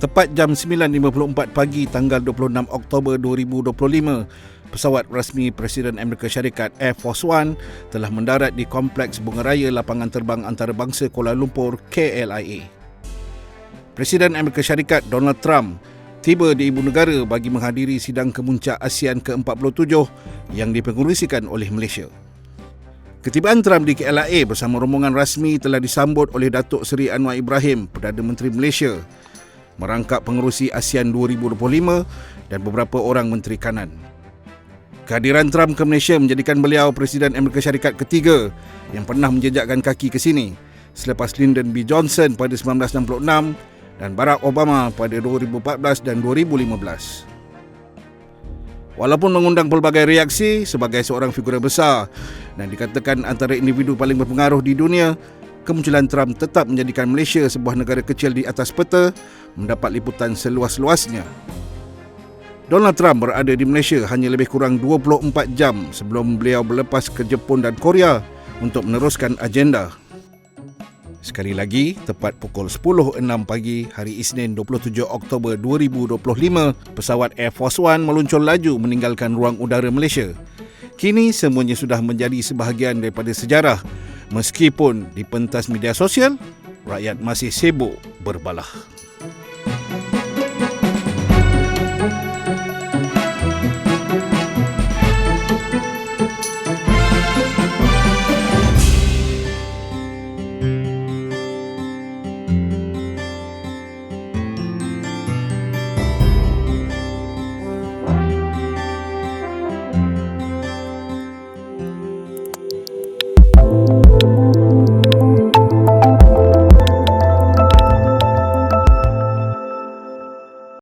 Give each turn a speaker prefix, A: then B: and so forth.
A: Tepat jam 9.54 pagi tanggal 26 Oktober 2025, pesawat rasmi Presiden Amerika Syarikat Air Force One telah mendarat di Kompleks Bunga Raya Lapangan Terbang Antarabangsa Kuala Lumpur KLIA. Presiden Amerika Syarikat Donald Trump tiba di ibu negara bagi menghadiri sidang kemuncak ASEAN ke-47 yang dipengerusikan oleh Malaysia. Ketibaan Trump di KLIA bersama rombongan rasmi telah disambut oleh Datuk Seri Anwar Ibrahim, Perdana Menteri Malaysia merangkap pengerusi ASEAN 2025 dan beberapa orang menteri kanan. Kehadiran Trump ke Malaysia menjadikan beliau Presiden Amerika Syarikat ketiga yang pernah menjejakkan kaki ke sini selepas Lyndon B. Johnson pada 1966 dan Barack Obama pada 2014 dan 2015. Walaupun mengundang pelbagai reaksi sebagai seorang figura besar dan dikatakan antara individu paling berpengaruh di dunia, kemunculan Trump tetap menjadikan Malaysia sebuah negara kecil di atas peta mendapat liputan seluas-luasnya. Donald Trump berada di Malaysia hanya lebih kurang 24 jam sebelum beliau berlepas ke Jepun dan Korea untuk meneruskan agenda. Sekali lagi, tepat pukul 10.06 pagi hari Isnin 27 Oktober 2025, pesawat Air Force One meluncur laju meninggalkan ruang udara Malaysia. Kini semuanya sudah menjadi sebahagian daripada sejarah Meskipun di pentas media sosial, rakyat masih sibuk berbalah.